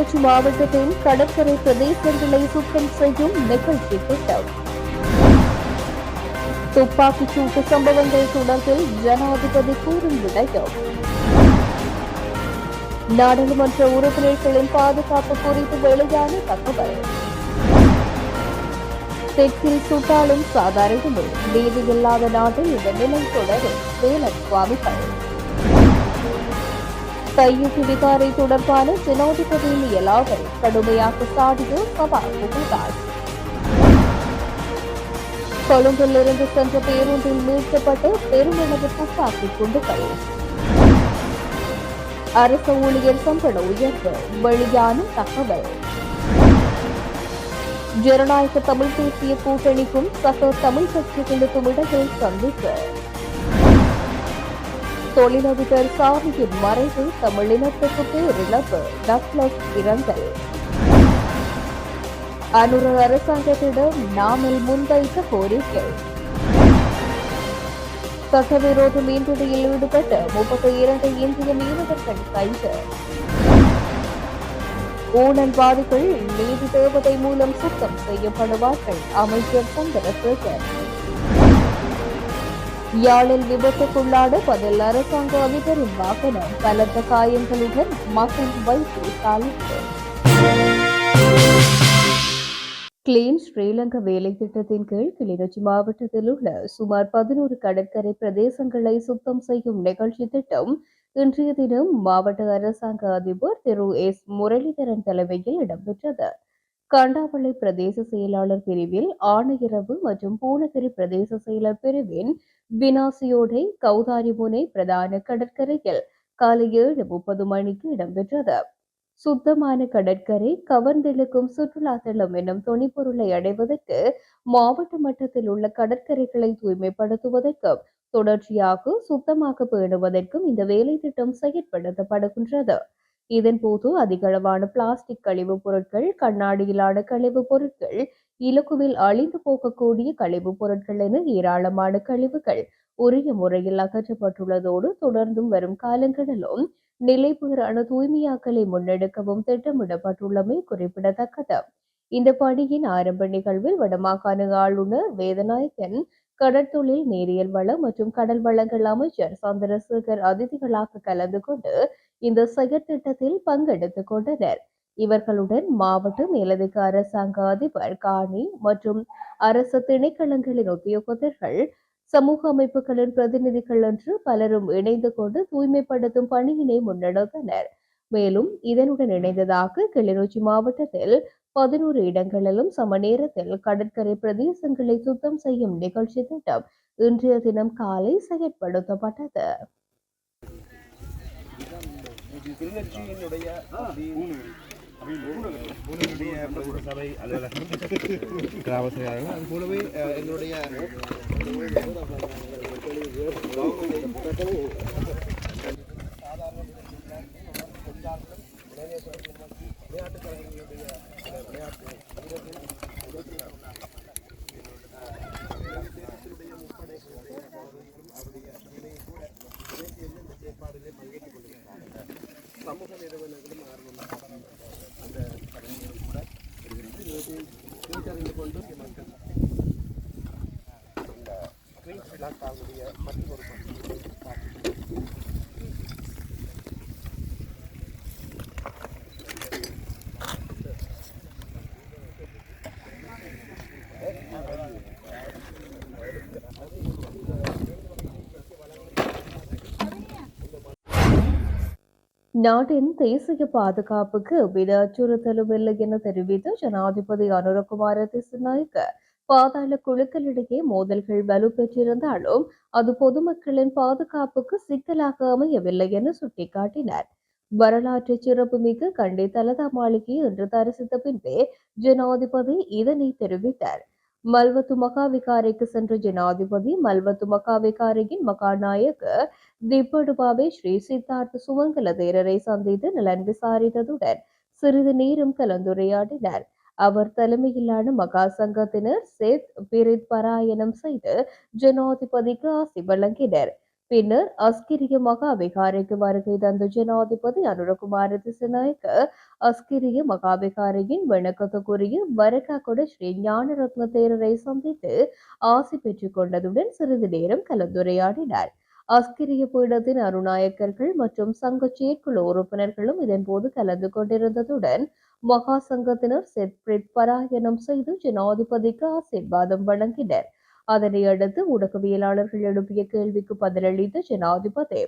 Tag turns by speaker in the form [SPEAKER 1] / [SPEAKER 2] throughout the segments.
[SPEAKER 1] கிளிநொச்சி மாவட்டத்தின் கடற்கரை பிரதேசங்களை சுத்தம் செய்யும் நிகழ்ச்சி திட்டம். துப்பாக்கிச் சூட்டு சம்பவங்கள் தொடர்பில் ஜனாதிபதி கூறும் விடயம். நாடாளுமன்ற உறுப்பினர்களின் பாதுகாப்பு குறித்து வெளியான தகவல். தெற்கில் சுட்டாலும் சாதாரணமே. நீதி இல்லாத நாட்டில் இந்த நிலை தொடரும். வேலன் சுவாமிகள். கையூட்டு விகாரை தொடர்பான ஜனாதிபதியின் இயலாமை கடுமையாக சாடிய சபா முகதாஸ் கொழும்பிலிருந்து சென்ற பேருந்தில் மீட்கப்பட்ட பெருமளவு துப்பாக்கி குண்டுகள். அரசு ஊழியர் சம்பள உயர்வு வெளியான தகவல். ஜனநாயக தமிழ் தேசிய கூட்டணிக்கும் சக தமிழ் கட்சிகளுக்கும் இடையே சந்திப்பு. தொழிலதிபர் சாவியின் மறைவு தமிழினத்துக்கு பேரிழப்பு. டக்ளஸ் இரங்கல். அனுர அரசாங்கத்திடம் நாமல் முன்வைத்த கோரிக்கை. சட்டவிரோத மீன்பிடியில் ஈடுபட்ட முப்பத்தி இரண்டு இந்திய மீனவர்கள் கைது. ஊழல்வாதிகள் நீதி தேவதை மூலம் சுத்தம் செய்யப்படுவார்கள் அமைச்சர் சந்திரசேகர். யாழில் விபத்துக்குள்ளான பதில் அரசாங்க அதிபரின் வாகனம். பலத்த காயங்களுடன் மகன் வைத்தியசாலைக்கு கிளீன் ஸ்ரீலங்கா வேலை திட்டத்தின் கீழ் கிளிநொச்சி மாவட்டத்தில் உள்ள சுமார் பதினோரு கடற்கரை பிரதேசங்களை சுத்தம் செய்யும் நிகழ்ச்சி திட்டம் இன்றைய தினம் மாவட்ட அரசாங்க அதிபர் திரு எஸ் முரளிதரன் தலைமையில் இடம்பெற்றது. கண்டாவளை பிரதேச செயலாளர் பிரிவில் ஆணையரவு மற்றும் பூனகிரி பிரதேச செயலர் பிரிவின் வினாசியோடை கௌதாரிமுனை பிரதான கடற்கரையில் காலை ஏழு முப்பது மணிக்கு இடம்பெற்றது. சுத்தமான கடற்கரை கவர்ந்தெழுக்கும் சுற்றுலா தளம் என்னும் துணிப்பொருளை அடைவதற்கு மாவட்ட மட்டத்தில் உள்ள கடற்கரைகளை தூய்மைப்படுத்துவதற்கும் தொடர்ச்சியாக சுத்தமாக பேணுவதற்கும் இந்த வேலை திட்டம் செயற்படுத்தப்படுகின்றது. இதன் போது அதிகளவான பிளாஸ்டிக் கழிவுப் பொருட்கள் கண்ணாடியிலான கழிவுப் பொருட்கள் இலக்குவில் அழிந்து போகக்கூடிய கழிவுப் பொருட்கள் என ஏராளமான கழிவுகள் உரிய முறையில் அகற்றப்பட்டுள்ளதோடு தொடர்ந்தும் வரும் காலங்களிலும் நிலைபெறான தூய்மையாக்கலை முன்னெடுக்கவும் திட்டமிடப்பட்டுள்ளமை குறிப்பிடத்தக்கது. இந்த பணியின் ஆரம்ப நிகழ்வில் வடமாகாண ஆளுநர் வேதநாயகன் கடற்தொழில் நேரியல் வளம் மற்றும் கடல் வளங்கள் அமைச்சர் சந்திரசேகர் அதிதிகளாக கலந்து கொண்டு இந்த செயற்திட்டத்தில் பங்கெடுத்துக் கொண்டனர். இவர்களுடன் மாவட்ட மேலதிக அரசாங்க அதிபர் காணி மற்றும் அரசு திணைக்களங்களின் உத்தியோகத்தர்கள் சமூக அமைப்புகளின் பிரதிநிதிகள் என்று பலரும் இணைந்து கொண்டு தூய்மைப்படுத்தும் பணியினை முன்னெடுத்தனர். மேலும் இதனுடன் இணைந்ததாக கிளிநொச்சி மாவட்டத்தில் பதினோரு இடங்களிலும் சம நேரத்தில் கடற்கரை பிரதேசங்களை சுத்தம் செய்யும் நிகழ்ச்சி திட்டம் இன்றைய தினம் காலை செயற்படுத்தப்பட்டது.
[SPEAKER 2] பிரதேச சபை அலுவலகம். கிராம செயலாளர்கள் அது போலவே எங்களுடைய சமூக pero
[SPEAKER 1] நாட்டின் தேசிய பாதுகாப்புக்கு எவ்வித அச்சுறுத்தலும் இல்லை என தெரிவித்த ஜனாதிபதி அனுரகுமார திசுநாயக்க பாதாள குழுக்களிடையே மோதல்கள் வலுப்பெற்றிருந்தாலும் அது பொதுமக்களின் பாதுகாப்புக்கு சிக்கலாக அமையவில்லை என சுட்டிக்காட்டினார். வரலாற்று சிறப்புமிகு கண்டி தலதா மாளிகை என்று தரிசித்த பின்பே ஜனாதிபதி இதனை தெரிவித்தார். மல்வத்து மகாவிகாரைக்கு சென்ற ஜனாதிபதி மல்வத்து மகாவிகாரையின் மகாநாயக திப்படுபாவை ஸ்ரீ சித்தார்த்த சுமங்கல தேரரை சந்தித்து நலன் விசாரித்ததுடன் சிறிது நேரம் கலந்துரையாடினார். அவர் தலைமையிலான மகா சங்கத்தினர் சேத் பிரித் பராயணம் செய்து ஜனாதிபதிக்கு ஆசி வழங்கினர். பின்னர் அஸ்கிரிய மகா விகாரைக்கு வருகை தந்த ஜனாதிபதி அனுரகுமார திசநாயக்க அஸ்கிரிய மகா விகாரையின் வணக்கத்துக்குரிய வரக்காகொட ஸ்ரீ ஞானரத்ன தேரரை சந்தித்து ஆசி பெற்றுக் கொண்டதுடன் சிறிது நேரம் கலந்துரையாடினார். அஸ்கிரிய பீடத்தின் அருநாயக்கர்கள் மற்றும் சங்க செயற்குழு உறுப்பினர்களும் இதன்போது கலந்து கொண்டிருந்ததுடன் மகா சங்கத்தினர் செட்பிரிட் பராயணம் செய்து ஜனாதிபதிக்கு ஆசீர்வாதம் வழங்கினர். அதனை அடுத்து ஊடகவியலாளர்கள் எழுப்பிய கேள்விக்கு பதிலளித்த ஜனாதிபதி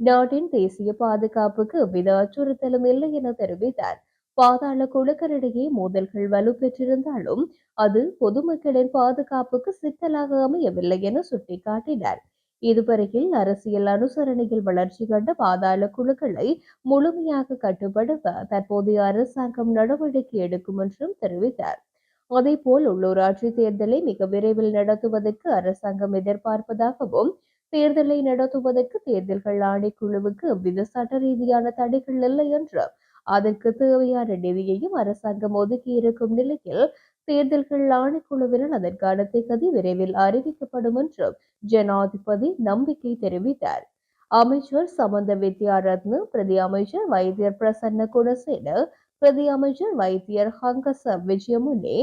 [SPEAKER 1] நாட்டின் தேசிய பாதுகாப்புக்கு எவ்வித அச்சுறுத்தலும் இல்லை என தெரிவித்தார். பாதாள குழுக்களிடையே மோதல்கள் வலுப்பெற்றிருந்தாலும் அது பொதுமக்களின் பாதுகாப்புக்கு சிக்கலாக அமையவில்லை என சுட்டிக்காட்டினார். இதுவரையில் அரசியல் அனுசரணையில் வளர்ச்சி கண்ட பாதாள குழுக்களை முழுமையாக கட்டுப்படுத்த தற்போதைய அரசாங்கம் நடவடிக்கை எடுக்கும் என்றும் தெரிவித்தார். அதேபோல் உள்ளூராட்சி தேர்தலை மிக விரைவில் நடத்துவதற்கு அரசாங்கம் எதிர்பார்ப்பதாகவும் தேர்தலை நடத்துவதற்கு தேர்தல்கள் ஆணைக்குழுவுக்கு எவ்வித சட்ட ரீதியான தடைகள் இல்லை என்றும் அதற்கு தேவையான நிதியையும் அரசாங்கம் ஒதுக்கியிருக்கும் நிலையில் தேர்தல்கள் ஆணைக்குழுவினர் அதற்கான திகதி விரைவில் அறிவிக்கப்படும் என்றும் ஜனாதிபதி நம்பிக்கை தெரிவித்தார். அமைச்சர் சமந்த வித்யாரத்ன பிரதி அமைச்சர் வைத்தியர் பிரசன்ன குணசேன பிரதி அமைச்சர் வைத்தியர் ஹங்கச விஜயமுனே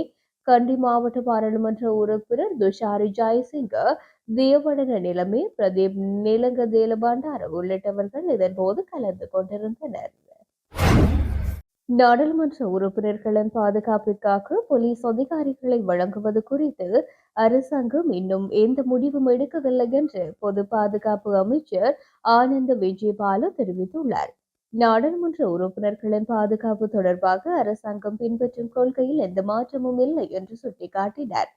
[SPEAKER 1] கண்டி மாவட்ட பாராளுமன்ற உறுப்பினர் துஷாரி ஜெயசிங்க தேவடன நிலைமை பிரதீப் நிலங்க தேலபாண்டார உள்ளிட்டவர்கள் இதன்போது கலந்து கொண்டிருந்தனர். நாடாளுமன்ற உறுப்பினர்களின் பாதுகாப்பிற்காக போலீஸ் அதிகாரிகளை வழங்குவது குறித்து அரசாங்கம் இன்னும் எந்த முடிவும் எடுக்கவில்லை என்று பொது பாதுகாப்பு அமைச்சர் ஆனந்த விஜயபால தெரிவித்துள்ளார். நாடாளுமன்ற உறுப்பினர்களின் பாதுகாப்பு தொடர்பாக அரசாங்கம் பின்பற்றும் கொள்கையில் எந்த மாற்றமும் இல்லை என்று சுட்டிக்காட்டினார்.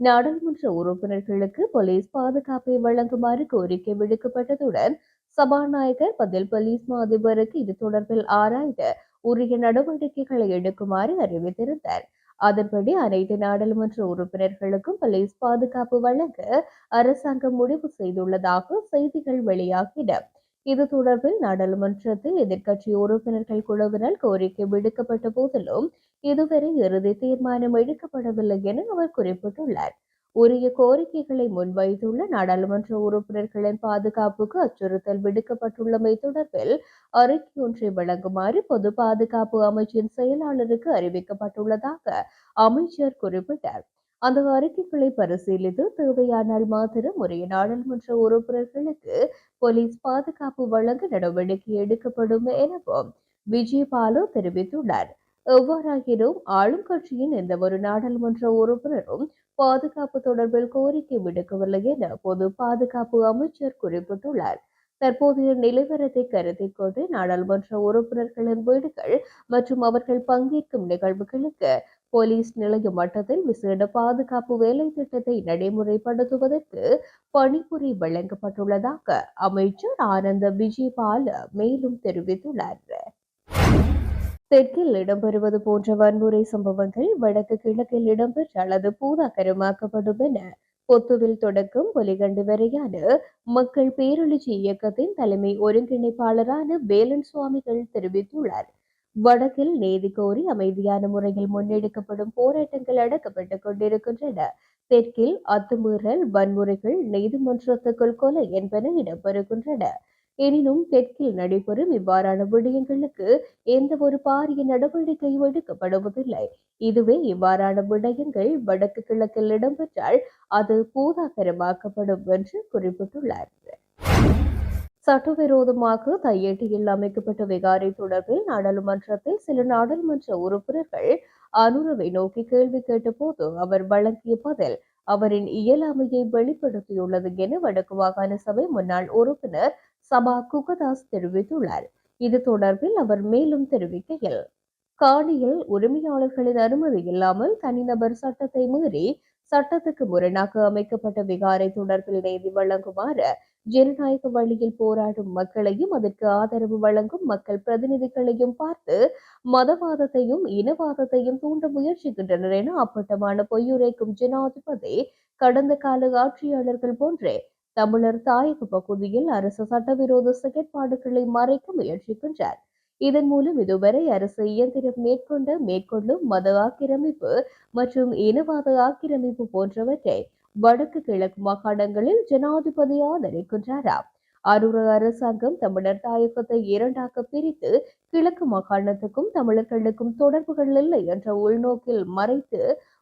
[SPEAKER 1] நாடாளுமன்ற உறுப்பினர்களுக்கு போலீஸ் பாதுகாப்பை வழங்குமாறு கோரிக்கை விடுக்கப்பட்டதுடன் சபாநாயகர் பதில் போலீஸ் மா அதிபருக்கு இது தொடர்பில் ஆராய்ந்து உரிய நடவடிக்கைகளை எடுக்குமாறு அறிவித்திருந்தார் அதன்படி அனைத்து நாடாளுமன்ற உறுப்பினர்களுக்கும் போலீஸ் பாதுகாப்பு வழங்க அரசாங்கம் முடிவு செய்துள்ளதாக செய்திகள் வெளியாகின. இது தொடர்பில் நாடாளுமன்றத்தில் எதிர்க்கட்சி உறுப்பினர்கள் குழுவினால் கோரிக்கை விடுக்கப்பட்ட போதிலும் இதுவரை இறுதி தீர்மானம் எடுக்கப்படவில்லை என அவர் குறிப்பிட்டுள்ளார். உரிய கோரிக்கைகளை முன்வைத்துள்ள நாடாளுமன்ற உறுப்பினர்களின் பாதுகாப்புக்கு அச்சுறுத்தல் விடுக்கப்பட்டுள்ளமை தொடர்பில் அறிக்கை ஒன்றை வழங்குமாறு பொது பாதுகாப்பு அமைச்சின் செயலாளருக்கு அறிவிக்கப்பட்டுள்ளதாக அமைச்சர் குறிப்பிட்டார். அந்த அறிக்கைகளை பரிசீலித்து தேவையானால் மாத்திரம் உரிய நாடாளுமன்ற உறுப்பினர்களுக்கு போலீஸ் பாதுகாப்பு வழங்க நடவடிக்கை எடுக்கப்படும் எனவும் விஜயபாலு தெரிவித்துள்ளார். எவ்வாறாயினும் ஆளும் கட்சியின் எந்த ஒரு நாடாளுமன்ற உறுப்பினரும் பாதுகாப்பு தொடர்பில் கோரிக்கை விடுக்கவில்லை என பொது பாதுகாப்பு அமைச்சர் குறிப்பிட்டுள்ளார். தற்போதைய நிலவரத்தை கருத்தில் கொண்டு நாடாளுமன்ற உறுப்பினர்களின் வீடுகள் மற்றும் அவர்கள் பங்கேற்கும் நிகழ்வுகளுக்கு போலீஸ் நிலைய மட்டத்தில் விசேட பாதுகாப்பு வேலை திட்டத்தை நடைமுறைப்படுத்துவதற்கு பணிபுரி வழங்கப்பட்டுள்ளதாக அமைச்சர் ஆனந்த விஜயபால மேலும் தெரிவித்துள்ளார். தெற்கில் இடம்பெறுவது போன்ற வன்முறை சம்பவங்கள் வடக்கு கிழக்கில் இடம்பெற்ற அல்லது பூதாகரமாக்கப்படும் என பொத்துவில் தொடக்கம் பொலிகண்டு வரையான மக்கள் பேரெழுச்சி இயக்கத்தின் தலைமை ஒருங்கிணைப்பாளரான வேலன் சுவாமிகள் தெரிவித்துள்ளார். வடக்கில் நீதி கோரி அமைதியான முறையில் முன்னெடுக்கப்படும் போராட்டங்கள் அடக்கப்பட்டுக் கொண்டிருக்கின்றன. தெற்கில் அத்துமீறல் வன்முறைகள் நீதிமன்றத்துக்குள் கொலை என்பன இடம்பெறுகின்றன. எனினும் தெற்கில் நடைபெறும் இவ்வாறான விடயங்களுக்கு எந்த ஒரு பாரிய நடவடிக்கையும் எடுக்கப்படுவதில்லை. இதுவே இவ்வாறான விடயங்கள் வடக்கு கிழக்கில் இடம்பெற்றால் அது பூதாகரமாக்கப்படும் என்று குறிப்பிட்டுள்ளார். சட்டவிரோதமாக தையேட்டியில் அமைக்கப்பட்ட விகாரை தொடர்பில் நாடாளுமன்றத்தில் சில நாடாளுமன்ற உறுப்பினர்கள் அனுரவை நோக்கி கேள்வி கேட்டபோது அவர் வழங்கிய பதில் அவரின் இயலாமையை வெளிப்படுத்தியுள்ளது என வடக்கு மாகாண சபை முன்னாள் உறுப்பினர் சபா குகதாஸ் தெரிவித்துள்ளார். இது தொடர்பில் அவர் மேலும் தெரிவிக்கையில் காணியில் உரிமையாளர்களின் அனுமதி இல்லாமல் தனிநபர் சட்டத்தை மீறி சட்டத்துக்கு முரணாக அமைக்கப்பட்ட விகாரை தொடர்பில் நீதி வழங்குமாறு ஜனநாயக வழியில் போராடும் மக்களையும் அதற்கு ஆதரவு வழங்கும் மக்கள் பிரதிநிதிகளையும் பார்த்து மதவாதத்தையும் இனவாதத்தையும் தூண்ட முயற்சிக்கின்றனர் என அப்பட்டமான பொய்யுரைக்கும் ஜனாதிபதி கடந்த கால ஆட்சியாளர்கள் போன்றே தமிழர் தாயக பகுதியில் அரசு சட்டவிரோத செயற்பாடுகளை மறைக்க முயற்சிக்கின்றார். இதன் மூலம் இதுவரை அரசு இயந்திரம் மேற்கொண்ட மேற்கொள்ளும் மத ஆக்கிரமிப்பு மற்றும் இனவாத ஆக்கிரமிப்பு போன்றவற்றை வடக்கு கிழக்கு மாகாணங்களில் ஜனாதிபதி ஆதரிக்கின்றாராம். அரூர அரசாங்கம் தமிழர் தாயகத்தை இரண்டாக பிரித்து கிழக்கு மாகாணத்துக்கும் தமிழர்களுக்கும் தொடர்புகள் இல்லை என்ற உள்நோக்கில் மறைத்து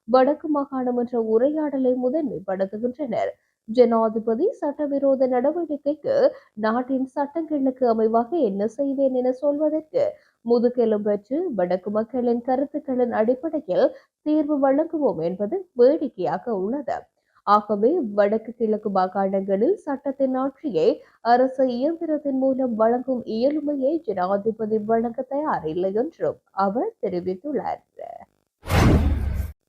[SPEAKER 1] வடக்கு மாகாணம் என்ற உரையாடலை முதன்மைப்படுத்துகின்றனர். ஜனாதிபதி சட்டவிரோத நடவடிக்கைக்கு நாட்டின் சட்டங்களுக்கு அமைவாக என்ன செய்வேன் என சொல்வதற்கு முதுகெலும் பெற்று வடக்கு மக்களின் கருத்துக்களின் அடிப்படையில் தீர்வு வழங்குவோம் என்பது வேடிக்கையாக உள்ளது. ஆகவே வடக்கு கிழக்கு மாகாணங்களில் சட்டத்தின் ஆட்சியை அரசு இயந்திரத்தின் மூலம் வழங்கும் இயலுமையை ஜனாதிபதி வழங்க தயாரில்லை என்றும் அவர் தெரிவித்துள்ளார்.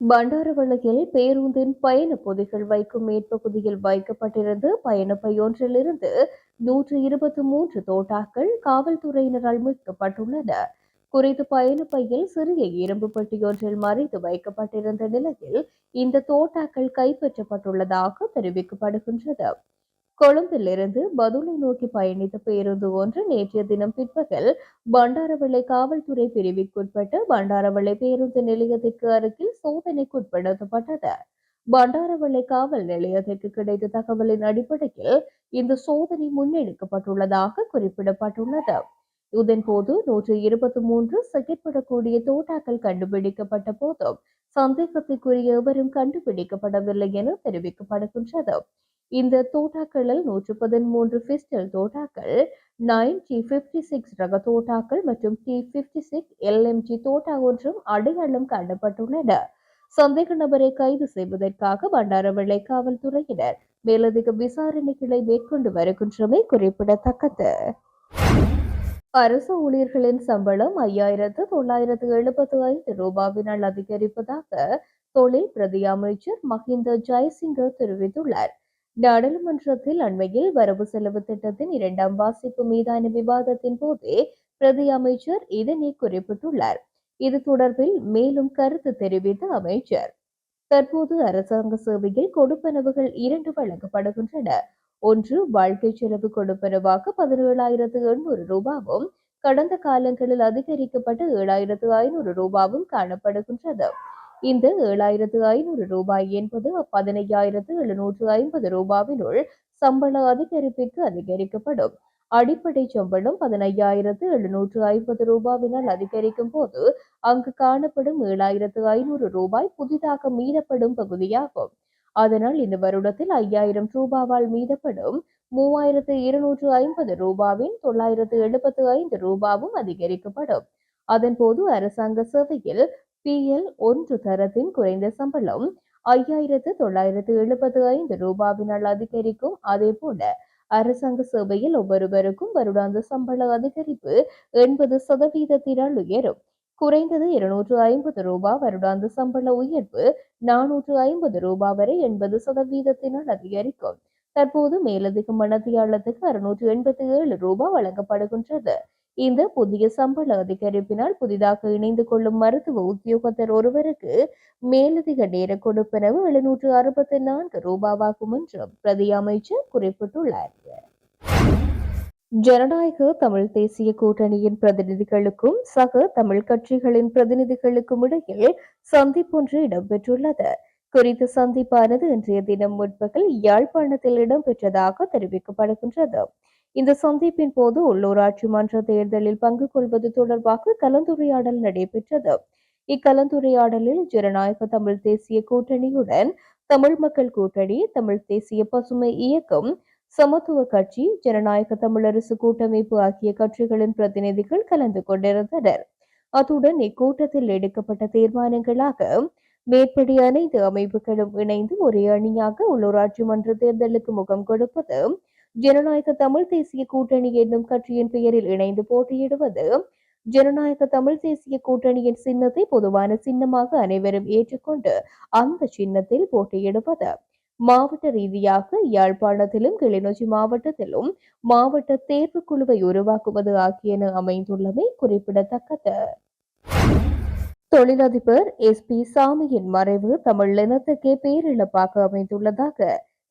[SPEAKER 1] பண்டாரவளையில் பேருந்தின் பயண பொதிகள் வைக்கும் மேற்பகுதியில் வைக்கப்பட்டிருந்த பயணப்பையொன்றிலிருந்து நூற்று இருபத்தி மூன்று தோட்டாக்கள் காவல்துறையினரால் மீட்கப்பட்டுள்ளன குறித்த பயணப்பையில் சிறிய இரும்பு பெட்டியொன்றில் மறைத்து வைக்கப்பட்டிருந்த நிலையில் இந்த தோட்டாக்கள் கைப்பற்றப்பட்டுள்ளதாக தெரிவிக்கப்படுகின்றது. கொழும்பிலிருந்து பதுளை நோக்கி பயணித்த பேருந்து ஒன்று நேற்றைய தினம் பிற்பகல் பண்டாரவளை காவல்துறை பிரிவிற்குட்பட்ட பண்டாரவளை பேருந்து நிலையத்திற்கு அருகில் சோதனைக்குட்படுத்தப்பட்டது. பண்டாரவளை காவல் நிலையத்திற்கு கிடைத்த தகவலின் அடிப்படையில் இந்த சோதனை முன்னெடுக்கப்பட்டுள்ளதாக குறிப்பிடப்பட்டுள்ளது. இதன்போது நூற்று இருபத்தி மூன்று செயற்படக்கூடிய தோட்டாக்கள் கண்டுபிடிக்கப்பட்ட போதும் சந்தேகத்திற்குரிய எவரும் கண்டுபிடிக்கப்படவில்லை என தெரிவிக்கப்படுகின்றது. இந்த தோட்டாக்களில் நூற்று பதிமூன்று பிஸ்டல் தோட்டாக்கள் நைன் டி பிப்டி சிக்ஸ் ரக தோட்டாக்கள் மற்றும் டி பிப்டி சிக்ஸ் எல்எம்ஜி தோட்டா ஒன்றும் அடையாளம் காணப்பட்டுள்ளன. சந்தேக நபரை கைது செய்வதற்காக பண்டாரவளை காவல்துறையினர் மேலதிக விசாரணைகளை மேற்கொண்டு வருகின்றமை குறிப்பிடத்தக்கது. அரசு ஊழியர்களின் சம்பளம் ஐயாயிரத்து தொள்ளாயிரத்து எழுபத்து ஐந்து ரூபாவினால் அதிகரிப்பதாக தொழில் பிரதி அமைச்சர் மஹிந்த ஜெயசிங்க தெரிவித்துள்ளார். நாடாளுமன்றத்தில் அண்மையில் வரவு செலவு திட்டத்தின் இரண்டாம் வாசிப்பு மீதான விவாதத்தின் போதே பிரதி அமைச்சர் இதனை குறிப்பிட்டுள்ளார். இது தொடர்பில் மேலும் கருத்து தெரிவித்த அமைச்சர். தற்போது அரசாங்க சேவையில் கொடுப்பனவுகள் இரண்டு வழங்கப்படுகின்றன. ஒன்று வாழ்க்கை செலவு கொடுப்பனவாக பதினேழாயிரத்து எண்ணூறு ரூபாவும் கடந்த காலங்களில் அதிகரிக்கப்பட்ட ஏழாயிரத்து ஐநூறு ரூபாவும் காணப்படுகின்றது. இந்த ஏழாயிரத்து ஐநூறு ரூபாய் என்பது பதினையாயிரத்து எழுநூற்று ஐம்பது ரூபாவினுள் சம்பள அதிகரிப்பிற்கு அதிகரிக்கப்படும். அடிப்படை சம்பளம் பதினையாயிரத்து எழுநூற்று ஐம்பது ரூபாவினால் அதிகரிக்கும் போது அங்கு காணப்படும் ஏழாயிரத்து ஐநூறு ரூபாய் புதிதாக மீறப்படும் பகுதியாகும். அதனால் இந்த வருடத்தில் ஐயாயிரம் ரூபாவால் மீதப்படும் மூவாயிரத்து இருநூற்று ஐம்பது ரூபாவின் தொள்ளாயிரத்து எழுபத்து ஐந்து ரூபாவும் அதிகரிக்கப்படும். அதன்போது அரசாங்க சேவையில் பிஎல் ஒன்று தரத்தின் குறைந்த சம்பளம் ஐயாயிரத்து தொள்ளாயிரத்து எழுபத்து ஐந்து ரூபாவினால் அதிகரிக்கும். அதேபோல அரசாங்க சேவையில் ஒவ்வொருவருக்கும் வருடாந்த சம்பள அதிகரிப்பு எண்பது சதவீதத்தினால் உயரும். குறைந்தது இருநூற்று ஐம்பது ரூபாய் வருடாந்த சம்பள உயர்வு நானூற்று ஐம்பது ரூபாய் வரை எண்பது சதவீதத்தினால் அதிகரிக்கும். தற்போது மேலதிக மனதியாளத்துக்கு அறுநூற்று எண்பத்தி ஏழு ரூபாய் வழங்கப்படுகின்றது. இந்த புதிய சம்பள அதிகரிப்பினால் புதிதாக இணைந்து கொள்ளும் மருத்துவ உத்தியோகத்தர் ஒருவருக்கு மேலதிக நேர கொடுப்பனவு எழுநூற்று அறுபத்தி நான்கு ரூபாவாகும் என்றும் பிரதி அமைச்சர் குறிப்பிட்டுள்ளார். ஜனநாயக தமிழ் தேசிய கூட்டணியின் பிரதிநிதிகளுக்கும் சக தமிழ் கட்சிகளின் பிரதிநிதிகளுக்கும் இடையில் சந்திப்பொன்று இடம்பெற்றுள்ளது. குறித்த சந்திப்பானது இன்றைய தினம் முற்பகல் யாழ்ப்பாணத்தில் இடம்பெற்றதாக தெரிவிக்கப்படுகின்றது. இந்த சந்திப்பின் போது உள்ளூராட்சி மன்ற தேர்தலில் பங்கு கொள்வது தொடர்பாக கலந்துரையாடல் நடைபெற்றது. இக்கலந்துரையாடலில் ஜனநாயக தமிழ் தேசிய கூட்டணியுடன் தமிழ் மக்கள் கூட்டணி தமிழ் தேசிய பசுமை இயக்கம் சமத்துவ கட்சி ஜனநாயக தமிழரசு கூட்டமைப்பு ஆகிய கட்சிகளின் பிரதிநிதிகள் கலந்து கொண்டிருந்தனர். அத்துடன் இக்கூட்டத்தில் எடுக்கப்பட்ட தீர்மானங்களாக மேற்படி அனைத்து அமைப்புகளும் இணைந்து ஒரே அணியாக உள்ளூராட்சி மன்ற தேர்தலுக்கு முகம் கொடுப்பது ஜனநாயக தமிழ் தேசிய கூட்டணி என்னும் கட்சியின் பெயரில் இணைந்து போட்டியிடுவது ஜனநாயக தமிழ் தேசிய கூட்டணியின் சின்னத்தை பொதுவான சின்னமாக அனைவரும் ஏற்றுக்கொண்டு அந்த சின்னத்தில் போட்டியிடுவது. மாவட்ட ரீதியாக யாழ்ப்பாணத்திலும் கிளிநொச்சி மாவட்டத்திலும் மாவட்ட தேர்வு குழுவை உருவாக்குவது ஆகியன அமைந்துள்ளமை குறிப்பிடத்தக்கது. தொழிலதிபர் எஸ். பி. சாமியின் மறைவு தமிழ் இனத்துக்கே பேரிழப்பாக அமைந்துள்ளதாக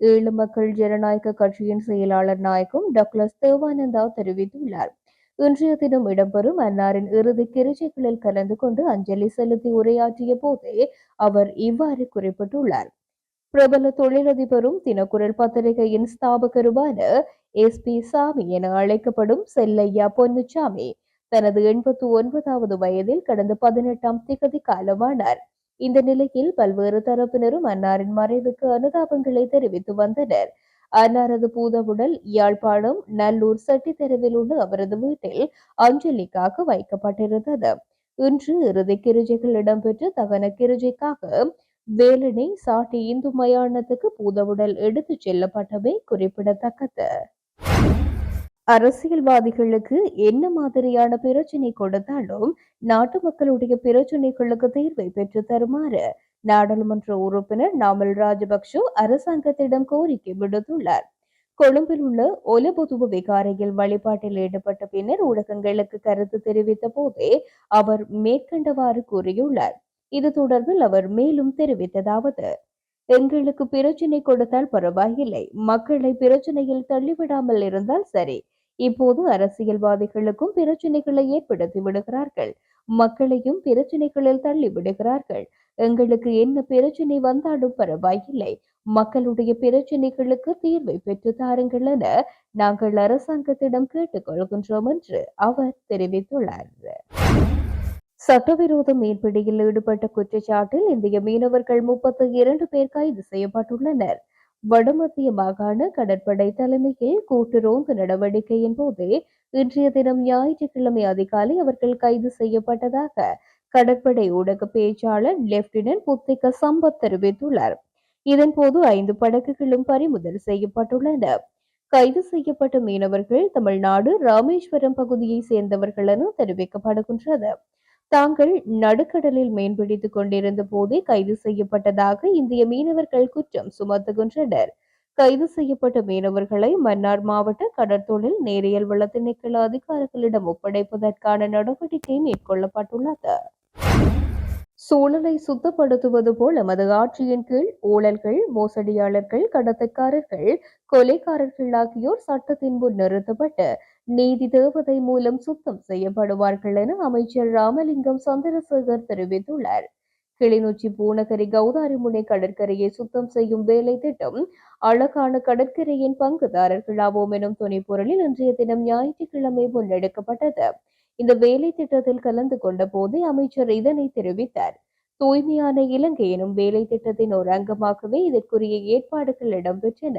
[SPEAKER 1] ஈழ மக்கள் ஜனநாயக கட்சியின் செயலாளர் நாயகம் டக்ளஸ் தேவானந்தா தெரிவித்துள்ளார். இன்றைய தினம் இடம்பெறும் அன்னாரின் இறுதி கிருச்சைகளில் கலந்து கொண்டு அஞ்சலி செலுத்தி உரையாற்றிய போதே அவர் இவ்வாறு குறிப்பிட்டுள்ளார். பிரபல தொழிலதிபரும் தினக்குரல் பத்திரிகையின் ஸ்தாபகருமான எஸ் பி சாமி என அழைக்கப்படும் செல்லையா பொன்னுச்சாமி தனது எண்பத்தி ஒன்பதாவது வயதில் கடந்த பதினெட்டாம் திகதி காலமானார். இந்த நிலையில் பல்வேறு தரப்பினரும் அன்னாரின் மறைவுக்கு அனுதாபங்களை தெரிவித்து வந்தனர். அன்னாரது பூதவுடல் யாழ்ப்பாணம் நல்லூர் சட்டி தெருவில் உள்ள அவரது வீட்டில் அஞ்சலிக்காக வைக்கப்பட்டிருந்தது. இன்று இறுதி கிருஜைகள் இடம்பெற்ற தகன கிருஜைக்காக வேலனை சாட்டி இந்து மயானத்துக்கு பூதவுடல் எடுத்துச் செல்லப்பட்டவை குறிப்பிடத்தக்கது. அரசியல்வாதிகளுக்கு என்ன மாதிரியான பிரச்சனை கொடுத்தாலும் நாட்டு மக்களுடைய பிரச்சனைகளுக்கு தீர்வை பெற்று தருமாறு நாடாளுமன்ற உறுப்பினர் நாமல் ராஜபக்ஷ அரசாங்கத்திடம் கோரிக்கை விடுத்துள்ளார். கொழும்பில் உள்ள பொதுவு விகாரையில் வழிபாட்டில் ஈடுபட்ட பின்னர் ஊடகங்களுக்கு கருத்து தெரிவித்த போதே அவர் மேற்கண்டவாறு கூறியுள்ளார். இது தொடர்பில் அவர் மேலும் தெரிவித்ததாவது எங்களுக்கு பிரச்சினை கொடுத்தால் பரவாயில்லை. மக்களை பிரச்சனையில் தள்ளிவிடாமல் இருந்தால் சரி. இப்போது அரசியல்வாதிகளுக்கும் பிரச்சனைகளை ஏற்படுத்தி விடுகிறார்கள். மக்களையும் பிரச்சனைகளில் தள்ளி விடுகிறார்கள். எங்களுக்கு என்ன பிரச்சனை வந்தாலும் பரவாயில்லை. மக்களுடைய பிரச்சனைகளுக்கு தீர்வை பெற்று தாருங்கள் என நாங்கள் அரசாங்கத்திடம் கேட்டுக்கொள்கின்றோம் என்று அவர் தெரிவித்துள்ளார். சட்டவிரோத மீன்பிடியில் ஈடுபட்ட குற்றச்சாட்டில் இந்திய மீனவர்கள் முப்பத்தி இரண்டு பேர் கைது செய்யப்பட்டுள்ளனர். வடமத்திய மாகாண கடற்படை தலைமையில் கூட்டு ரோந்து நடவடிக்கையின் போது இன்றைய தினம் ஞாயிற்றுக்கிழமை அதிகாலை அவர்கள் கைது செய்யப்பட்டதாக கடற்படை ஊடக பேச்சாளர் லெப்டினன்ட் புத்திக சம்பத் தெரிவித்துள்ளார். இதன்போது ஐந்து படகுகளும் பறிமுதல் செய்யப்பட்டுள்ளன. கைது செய்யப்பட்ட மீனவர்கள் தமிழ்நாடு ராமேஸ்வரம் பகுதியை சேர்ந்தவர்கள் என தெரிவிக்கப்படுகின்றது. தாங்கள் நடுக்கடலில் மீன்பிடித்துக் கொண்டிருந்த போதே கைது செய்யப்பட்டதாக இந்திய மீனவர்கள் குற்றம் சுமத்துகின்றனர். கைது செய்யப்பட்ட மீனவர்களை மன்னார் மாவட்ட கடற்தொழில் நேரியல் வள திணைக்கள அதிகாரிகளிடம் ஒப்படைப்பதற்கான நடவடிக்கை மேற்கொள்ளப்பட்டுள்ளது. சூழலை சுத்தப்படுத்துவது போல் எமது ஆட்சியின் கீழ் ஊழல்கள் மோசடியாளர்கள் கடத்தக்காரர்கள் கொலைக்காரர்கள் ஆகியோர் சட்டத்தின் முன் நிறுத்தப்பட்டு நீதி தேவதை மூலம் சுத்தம் செய்யப்படுவார்கள் என அமைச்சர் ராமலிங்கம் சந்திரசேகர் தெரிவித்துள்ளார். கிளிநொச்சி பூநகரி கௌதாரிமுனை கடற்கரையை சுத்தம் செய்யும் வேலை திட்டம் அழகான கடற்கரையின் பங்குதாரர்களாவோம் எனும் துணைப்பொருளில் இன்றைய தினம் ஞாயிற்றுக்கிழமை முன்னெடுக்கப்பட்டது. இந்த வேலை திட்டத்தில் கலந்து கொண்ட போது அமைச்சர் இதனை தெரிவித்தார். தூய்மையான இலங்கை எனும் வேலை திட்டத்தின் ஒரு அங்கமாகவே இதற்குரிய ஏற்பாடுகள் இடம்பெற்றன.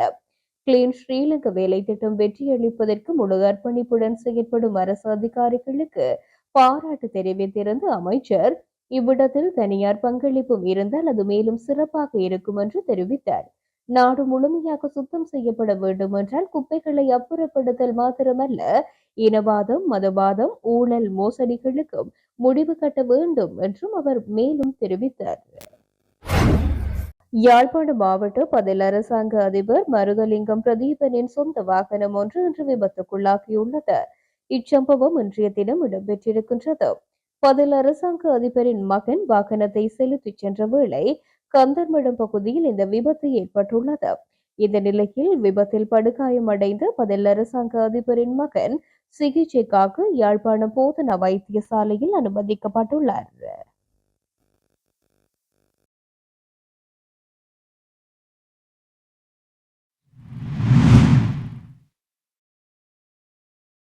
[SPEAKER 1] கிளீன் ஸ்ரீலங்கா வேலை திட்டம் வெற்றியளிப்பதற்கு முழு அர்ப்பணிப்புடன் செயற்படும் அரசு அதிகாரிகளுக்கு பாராட்டு தெரிவித்திருந்த அமைச்சர் இவ்விடத்தில் தனியார் பங்களிப்பும் இருந்தால் அது மேலும் சிறப்பாக இருக்கும் என்று தெரிவித்தார். நாடு முழுமையாக சுத்தம் செய்யப்பட வேண்டும் என்றால் குப்பைகளை அப்புறப்படுத்தல் மாத்திரமல்ல இனவாதம் மதவாதம் ஊழல் மோசடிகளுக்கும் முடிவு கட்ட வேண்டும் என்றும் அவர் மேலும் தெரிவித்தார். யாழ்ப்பாண மாவட்ட பதில் அரசாங்க அதிபர் மருதலிங்கம் பிரதீபனின் சொந்த வாகனம் ஒன்று இன்று விபத்துக்குள்ளாகியுள்ளது. இச்சம்பவம் இன்றைய தினம் இடம்பெற்றிருக்கின்றது. பதில் அரசாங்க அதிபரின் மகன் வாகனத்தை செலுத்திச் சென்ற வேளை கந்தர்மடம் பகுதியில் இந்த விபத்து ஏற்பட்டுள்ளது. இந்த நிலையில் விபத்தில் படுகாயமடைந்த பதில் அரசாங்க அதிபரின் மகன் சிகிச்சைக்காக யாழ்ப்பாணம் போதனா வைத்தியசாலையில் அனுமதிக்கப்பட்டுள்ளார்.